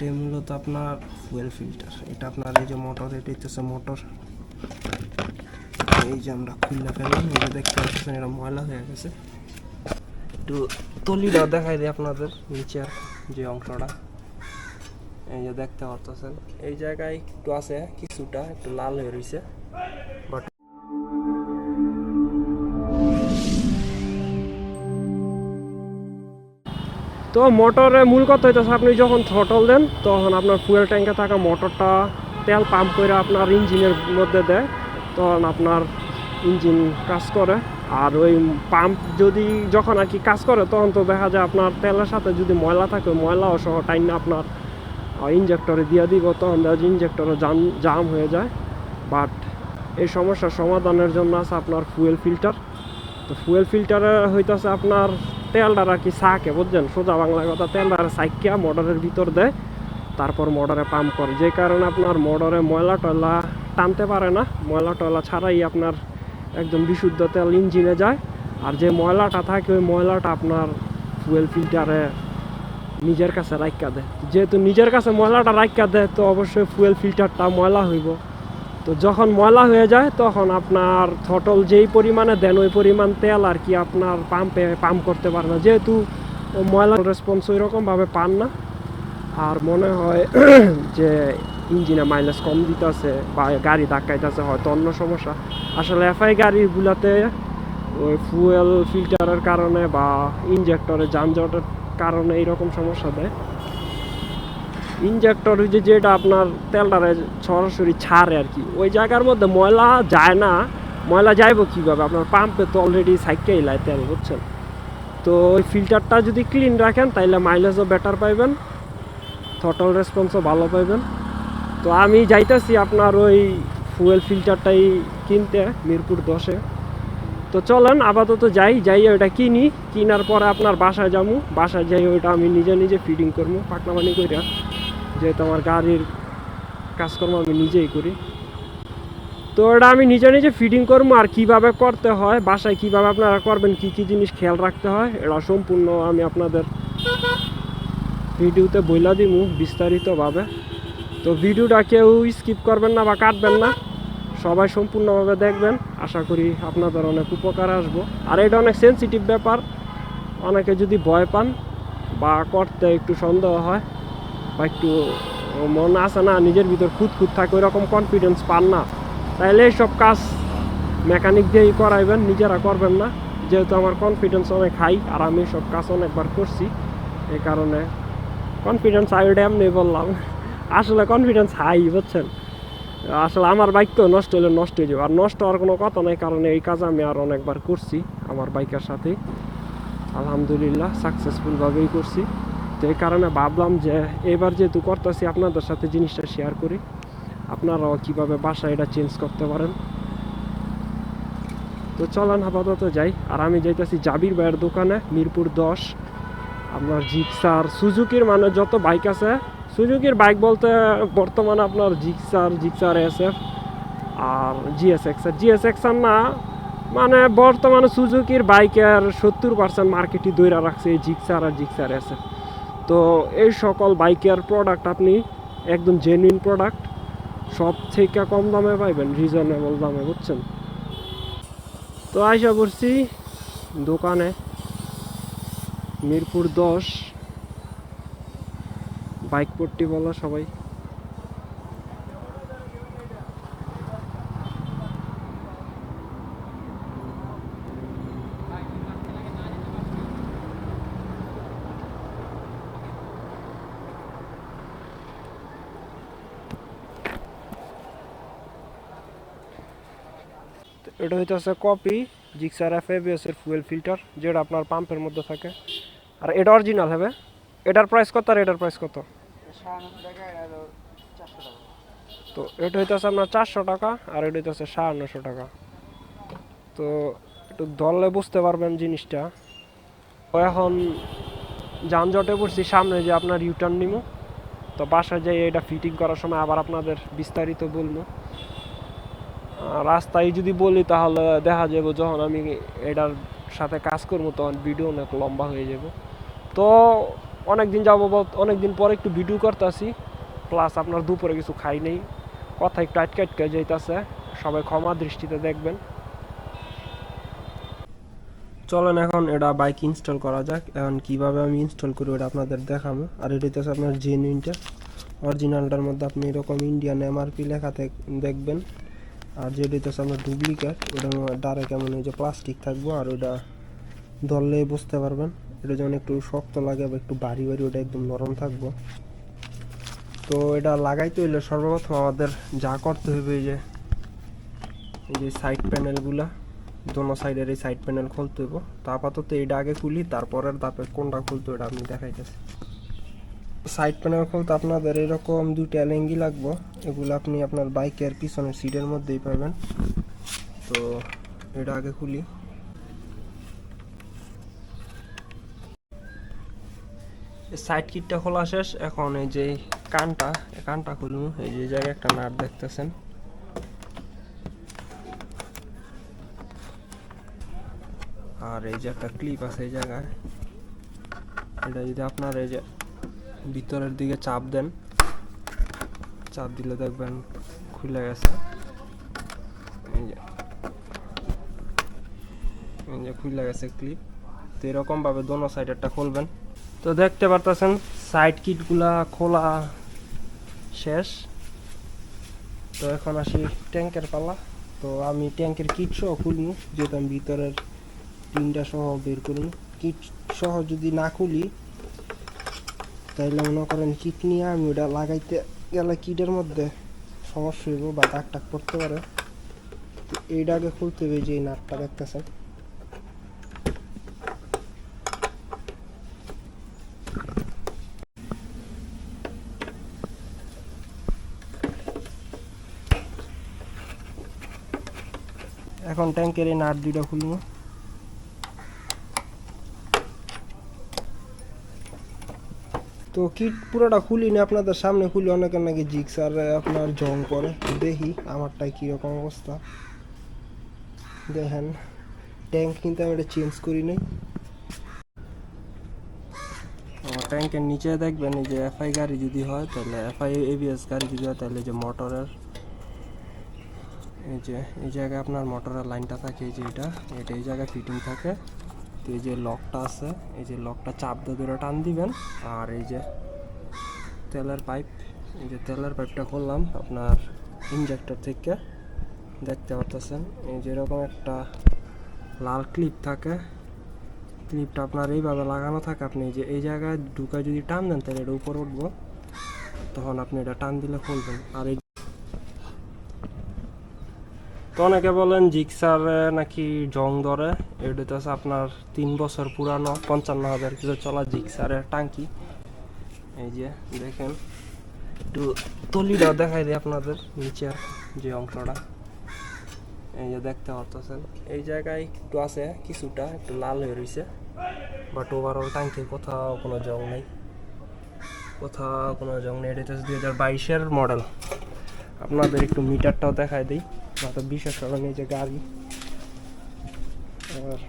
এটাই মূলত আপনার ফুয়েল ফিল্টার এটা আপনার এই যে মোটর এটা হচ্ছে মোটর এই যে আমরা খুললে ফেললাম, এই যে দেখতে পাচ্ছেন এটা ময়লা হয়ে গেছে। একটু তলিটাও দেখাই দিই আপনাদের নিচের যে অংশটা। এই যে দেখতে পাচ্ছেন, এই জায়গায় একটু আছে, কিছুটা একটু লাল হয়ে রয়েছে বাট তো মোটরের মূল কথা হইতেছে, আপনি যখন থ্রটল দেন, তখন আপনার ফুয়েল ট্যাঙ্কে থাকা মোটরটা তেল পাম্প করে আপনার ইঞ্জিনের মধ্যে দেয়, তখন আপনার ইঞ্জিন কাজ করে। আর ওই পাম্প যদি যখন আর কি কাজ করে, তখন তো দেখা যায় আপনার তেলের সাথে যদি ময়লা থাকে ময়লাও সহ টাইম আপনার ইঞ্জেক্টরে দিয়ে দিব, তখন দেখা ইঞ্জেক্টরে জাম জাম হয়ে যায়। বাট এই সমস্যার সমাধানের জন্য আছে আপনার ফুয়েল ফিল্টার তো ফুয়েল ফিল্টারে হইতাছে আপনার তেলটা আর কি সাকে বুঝছেন? সোজা বাংলা কথা তেলটা সাইকিয়া মোটরের ভিতর দেয়, তারপর মোটরে পাম্প করে। যে কারণে আপনার মোটরে ময়লা টয়লা টানতে পারে না। ময়লা টয়লা ছাড়াই আপনার একদম বিশুদ্ধ তেল ইঞ্জিনে যায়। আর যে ময়লাটা থাকে, ওই ময়লাটা আপনার ফুয়েল ফিল্টারে নিজের কাছে রাখা দেয়। যেহেতু নিজের কাছে ময়লাটা রাখা দেয়, তো অবশ্যই ফুয়েল ফিল্টারটা ময়লা হইব। তো যখন ময়লা হয়ে যায়, তখন আপনার থটল যেই পরিমাণে দেন, ওই পরিমাণ তেল আর কি আপনার পাম্পে পাম্প করতে পারে না যেহেতু ময়লা রেসপন্স ওই রকমভাবে পান না, আর মনে হয় যে ইঞ্জিনে মাইলেজ কম দিতেছে বা গাড়ি ধাক্কাইতেছে, হয়তো অন্য সমস্যা। আসলে এফআই গাড়িগুলোতে ওই ফুয়েল ফিল্টারের কারণে বা ইঞ্জেক্টরের যানজটের কারণে এইরকম সমস্যা দেয়। ইঞ্জেক্টর যে যেটা আপনার তেলটারে সরাসরি ছাড়ে আর কি। ওই জায়গার মধ্যে ময়লা যায় না, ময়লা যাইবো কীভাবে? আপনার পাম্পে তো অলরেডি সাইকেল লাই তেল বুঝছেন? তো ওই ফিল্টারটা যদি ক্লিন রাখেন, তাইলে মাইলেজও বেটার পাইবেন থটল রেসপন্সও ভালো পাইবেন। তো আমি যাইতেছি আপনার ওই ফুয়েল ফিল্টারটাই কিনতে, মিরপুর দশে। তো চলেন, আপাতত যাই যাই ওইটা কিনি। কিনার পরে আপনার বাসায় যাব বাসায় যাই ওইটা আমি নিজে নিজে ফিডিং করব পাকনামানি কইরা। যেহেতু আমার গাড়ির কাজকর্ম আমি নিজেই করি। তো এটা আমি নিজে নিজে ফিটিং করব আর কীভাবে করতে হয়, বাসায় কীভাবে আপনারা করবেন, কি কি জিনিস খেয়াল রাখতে হয়, এটা সম্পূর্ণ আমি আপনাদের ভিডিওতে বইলা দিব বিস্তারিতভাবে। তো ভিডিওটা কেউ স্কিপ করবেন না বা কাটবেন না, সবাই সম্পূর্ণভাবে দেখবেন। আশা করি আপনাদের অনেক উপকার আসব। আর এটা অনেক সেন্সিটিভ ব্যাপার, অনেকে যদি ভয় পান বা করতে একটু সন্দেহ হয় বা একটু মন আসে না, নিজের ভিতর খুঁত খুঁত থাকে ওই রকম কনফিডেন্স পান না। তাইলে এইসব কাজ মেকানিক দিয়েই করাইবেন, নিজেরা করবেন না। যেহেতু আমার কনফিডেন্স অনেক হাই আর আমি সব কাজ অনেকবার করছি এই কারণে কনফিডেন্স হাই ওটা এমনি বললাম। আসলে কনফিডেন্স হাই বুঝছেন? আসলে আমার বাইক তো নষ্ট হলে নষ্ট হয়ে যাবে, আর নষ্ট হওয়ার কোনো কথা নেই, কারণ এই কাজ আমি আর অনেকবার করছি, আমার বাইকের সাথে। আলহামদুলিল্লাহ সাকসেসফুলভাবেই করছি। তো এই কারণে ভাবলাম যে এবার যেহেতু করতেছি আপনাদের সাথে জিনিসটা শেয়ার করি। আপনারাও কীভাবে বাসা এটা চেঞ্জ করতে পারেন। তো চলান আপাতত যাই। আর আমি যাইতেছি জাবির ভাইয়ের দোকানে, মিরপুর দশ। আপনার জিক্সার, সুজুকির মানে যত বাইক আছে, সুজুকির বাইক বলতে বর্তমানে আপনার জিক্সার জিক্সার এস এফ আর জিএসএক্সার জিএসএক্সার না মানে বর্তমানে সুজুকির বাইকের সত্তর পার্সেন্ট মার্কেটই দৈরা রাখছে এই জিক্সার আর জিক্সার এস এফ তো এই সকল বাইকের প্রোডাক্ট আপনি একদম জেনুইন প্রোডাক্ট সব থেকে কম দামে পাইবেন রিজনেবল দামে, বুঝছেন? তো আশা করছি দোকানে, মিরপুর দশ, বাইক পট্টি বলা সবাই। এটা হইতেছে কপি জিক্সার এফ এবিএস এর ফুয়েল ফিল্টার যেটা আপনার পাম্পের মধ্যে থাকে। আর এটা অরিজিনাল হবে। এটার প্রাইস কত আর এটার প্রাইস কত? তো এটা হইতেছে আপনার চারশো টাকা আর এটা হইতেছে সাড়ে টাকা। তো একটু ধরলে বুঝতে পারবেন জিনিসটা। এখন যানজটে পড়ছি, সামনে যে আপনার ইউটার্ন নিব তো বাসায় যাই এটা ফিটিং করার সময় আবার আপনাদের বিস্তারিত বলব। রাস্তায় যদি বলি তাহলে দেখা যাবে যখন আমি এটার সাথে কাজ করব, তখন ভিডিও অনেক লম্বা হয়ে যাবে। তো অনেক দিন যাব অনেক দিন পরে একটু ভিডিও করতেছি প্লাস আপনার দুপুরে কিছু খাই নেই। কথা একটু আটকে আটকে যাইতেছে, সবাই ক্ষমা দৃষ্টিতে দেখবেন। চলেন এখন এটা বাইক ইনস্টল করা যাক, এখন কীভাবে আমি ইনস্টল করি ওটা আপনাদের দেখাবো। আর এটা হচ্ছে আপনার জেনুইনটা অরিজিনালটার মধ্যে আপনি এরকম ইন্ডিয়ান এমআরপি লেখা দেখবেন। আর যেটা হচ্ছে আপনার ডুপ্লিকেট ওটা ডারে কেমন ওই যে প্লাস্টিক থাকব আর ওটা ধরলে বুঝতে পারবেন। এটা যেমন একটু শক্ত লাগে বা একটু বাড়ি বাড়ি ওটা একদম নরম থাকব। তো এটা লাগাইতে হইলে সর্বপ্রথম আমাদের যা করতে হবে এই যে এই যে সাইড প্যানেলগুলা দোনো সাইডের এই সাইড প্যানেল খুলতে হইব। তো আপাতত এইটা আগে খুলি, তারপরের ধাপে কোনটা খুলতে এটা আমি দেখাইতেছি। সাইড প্যানেল খুলতে আপনাদের এরকম দুইটা লেঙ্গি লাগবো। এগুলো আপনি আপনার বাইকের পিছনের সিটের মধ্যেই পাবেন। তো এটা আগে খুলি। সাইড কিটটা খোলা শেষ। এখন এই যে কানটা কানটা খুলুন। এই যে জায়গায় একটা নাট দেখতেছেন। আর এই যে একটা ক্লিপ আছে এই জায়গায়। এটা যদি আপনার এই যে ভিতরের দিকে চাপ দেন। চাপ দিলে দেখবেন খুলে গেছে। খুলে গেছে ক্লিপ তো এরকম ভাবে দোনো সাইডেরটা খুলবেন। তো দেখতে পারতেছেন সাইড কিটগুলা খোলা শেষ। তো এখন আসি ট্যাঙ্কের পালা। তো আমি ট্যাঙ্কের কিট সহ খুলবো যেহেতু আমি ভিতরের পিনটা সহ বের করি কিট সহ যদি না খুলি তাইলে মনে করেন কিট নিয়ে আমি ওটা লাগাইতে গেলে কিটের মধ্যে সমস্যা হইব বা দাগ টাক পড়তে পারে। এইটা আগে খুলতে হবে যে নাটটা দেখতেছেন। এখন ট্যাঙ্কের এই নাট দুইটা খুলবো। তো কিট পুরোটা খুলিনি আপনাদের সামনে খুলি অনেকের নাকি জিক্স আর আপনার জং করে? দেখি আমারটাই কীরকম অবস্থা। দেখেন ট্যাঙ্ক কিন্তু আমি এটা চেঞ্জ করি নাই। ট্যাঙ্কের নিচে দেখবেন যে এফআই গাড়ি যদি হয়, তাহলে এফআই এবিএস গাড়ি যদি হয়, তাহলে যে মোটরের এই যে, এই জায়গায় আপনার মোটরের লাইনটা থাকে, এই যে এটা এটা এই জায়গায় ফিটিং থাকে। তো এই যে লকটা আছে, এই যে লকটা চাপ দিয়ে ধরে টান দিবেন। আর এই যে তেলের পাইপ, এই যে তেলের পাইপটা করলাম আপনার ইনজেক্টর থেকে। দেখতে পারতেছেন এই যে এরকম একটা লাল ক্লিপ থাকে। ক্লিপটা আপনার এইভাবে লাগানো থাকে, আপনি যে এই জায়গায় ঢুকায় যদি টান দেন, তাহলে এটা উপরে উঠবো। তখন আপনি এটা টান দিলে খুলবেন। আর এই তো অনেকে বলেন জিক্সার নাকি জং ধরে। এটা আছে আপনার তিন বছর পুরানো, পঞ্চান্ন হাজার কিলো চলা জিক্সারের টাঙ্কি। এই যে, দেখেন। একটু তলিটা দেখাই দিই আপনাদের নিচের যে অংশটা। এই যে দেখতে পারতেছেন। এই জায়গায় একটু আছে কিছুটা, একটু লাল হয়ে রয়েছে বাট ওভারঅল টাঙ্কির কোথাও কোনো জং নেই। কোথাও কোনো জং নেই। এটা হচ্ছে দুই হাজার বাইশের মডেল। আপনাদের একটু মিটারটাও দেখাই দিই। মাত্র বিশেষ কারণে এই যে গাড়ি আর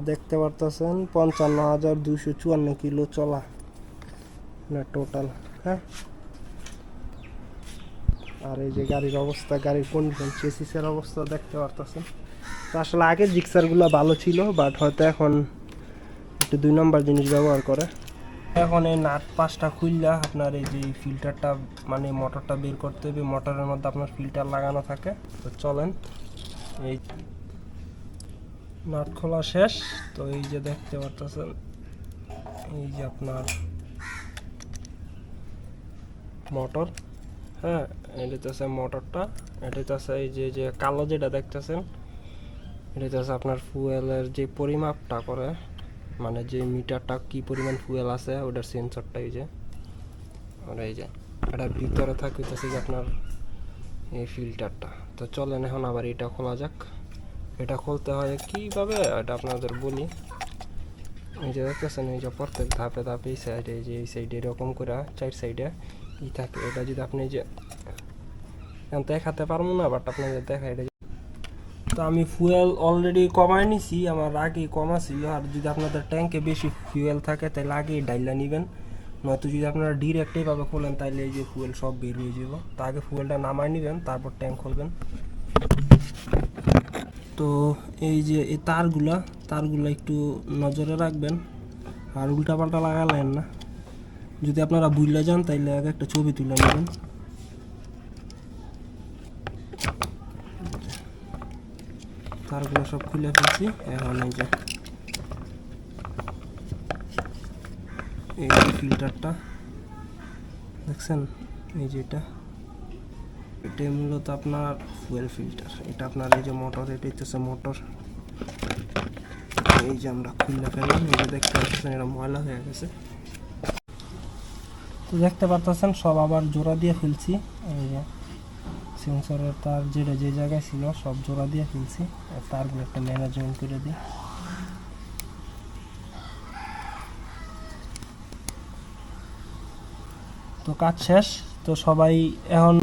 দেখতে পারতেছেন পঞ্চান্ন হাজার দুশো চুয়ান্ন কিলো চলা না টোটাল হ্যাঁ আর এই যে গাড়ির অবস্থা গাড়ির কন্ডিশন চেসিসের অবস্থা দেখতে পারতেছেন তো আসলে আগের জিক্সারগুলো ভালো ছিল বাট হয়তো এখন একটু দুই নম্বর জিনিস ব্যবহার করে এখন এই নাট পাঁচটা খুললা, আপনার এই যে ফিল্টারটা মানে মোটরটা বের করতে হবে মোটরের মধ্যে আপনার ফিল্টার লাগানো থাকে। তো চলেন, এই নাট খোলা শেষ। তো এই যে দেখতে পারতেছেন, এই যে আপনার মোটর হ্যাঁ এটা হচ্ছে মোটরটা এটা হচ্ছে এই যে যে কালো যেটা দেখতেছেন, এটা হচ্ছে আপনার ফুয়েলের যে পরিমাপটা করে। মানে যে মিটারটা কি পরিমাণ ফুয়েল আছে, ওটার সেন্সরটা এই যে আর এই যে, এটা ভিতরে থাকে যে আপনার এই ফিল্টারটা তো চলেন এখন আবার এটা খোলা যাক। এটা খুলতে হয় কীভাবে? এটা আপনাদের বলি। এই যে দেখতেছেন, এই যে প্রত্যেক ধাপে ধাপে এই সাইডে যে এই সাইডে এরকম করে চার সাইডে ই থাকে। এটা যদি আপনি যে, এখন দেখাতে পারব না বাট আপনাদের দেখা এটা তো আমি ফুয়েল অলরেডি কমায় নিছি, আমার আগে কমা ছিল আর যদি আপনাদের ট্যাঙ্কে বেশি ফুয়েল থাকে, তাহলে আগে ডাইলা নেবেন। নয়তো যদি আপনারা ডিরেক্ট এইভাবে খোলেন তাহলে এই যে ফুয়েল সব বের হয়ে যাব তো আগে ফুয়েলটা নামায় নেবেন, তারপর ট্যাঙ্ক খুলবেন। তো এই যে এই তারগুলা তারগুলা একটু নজরে রাখবেন। আর উল্টাপাল্টা লাগালেন না। যদি আপনারা বুঝলে যান, তাইলে আগে একটা ছবি তুলে নেবেন। তারগুলো সব খুলে ফেলছি। এখন এই যে এই ফিল্টারটা, দেখছেন? এই যে এটা। এটাই মূলত আপনার ফুয়েল ফিল্টার এটা আপনার এই যে মোটর এটা হচ্ছে মোটর এই যে আমরা খুলে ফেললাম। এই যে দেখতে পাচ্ছেন, এটা ময়লা হয়ে গেছে। তো দেখতে পারতেছেন, সব আবার জোড়া দিয়ে ফেলছি। এই যে সেন্সরের তার যেটা যে জায়গায় ছিল, সব জোড়া দিয়ে ফেলছি আর তারগুলো একটা ম্যানেজমেন্ট করে দিই। তো কাজ শেষ। তো সবাই এখন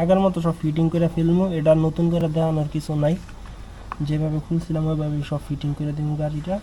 আগের মতো সব ফিটিং করে ফেলব এটা নতুন করে দেখানোর কিছু নাই। যেভাবে খুলছিলাম, ওইভাবেই সব ফিটিং করে দিব গাড়িটা।